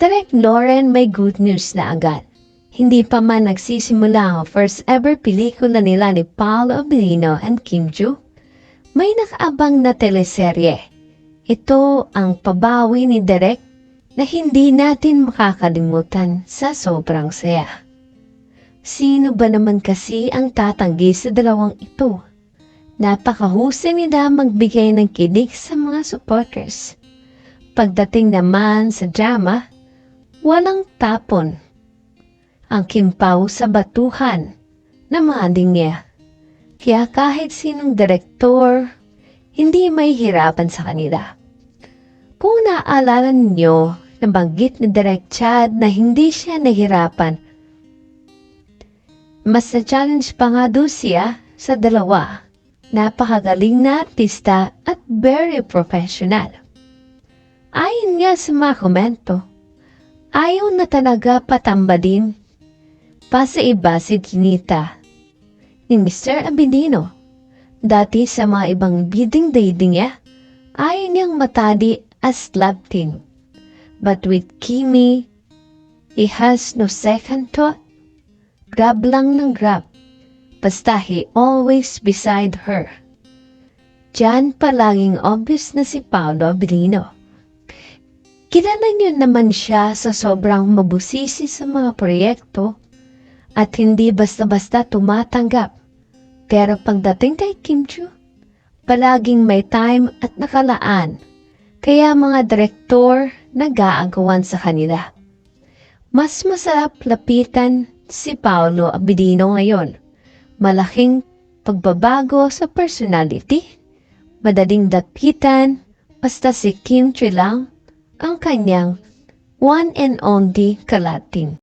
Direct Lauren may good news na agad. Hindi pa man nagsisimula ang first ever pelikula nila ni Paolo Abilino and Kim Joo, may nakaabang na teleserye. Ito ang pabawi ni Direk na hindi natin makakalimutan sa sobrang saya. Sino ba naman kasi ang tatanggi sa dalawang ito? Napakahusay nila magbigay ng kilig sa mga supporters. Pagdating naman sa drama, walang tapon. Ang kimpaw sa batuhan na maading niya. Kaya kahit sinong direktor, hindi may hirapan sa kanila. Kung naaalala ninyo, nabanggit ni Direk Chad na hindi siya nahirapan. Mas na-challenge pa nga doon siya sa dalawa. Napakagaling na artista at very professional. Ayon nga sa mga komento, ayaw na talaga patambalin pa sa iba si Ginita ni Mr. Abilino. Dati sa mga ibang bidding dating niya, ayaw niyang matali as love team. But with Kimi, he has no second thought. Grab lang ng grab. Basta he always beside her. Diyan palaging obvious na si Paolo Abilino. Kilala niyo naman siya sa sobrang mabusisi sa mga proyekto at hindi basta-basta tumatanggap. Pero pagdating kay Kim Chu, palaging may time at nakalaan. Kaya mga direktor nag-aagawan sa kanila. Mas masarap lapitan si Paolo Abilino ngayon. Malaking pagbabago sa personality, madaling dapitan, basta si Kim Chu lang ang kanyang one and only kalating.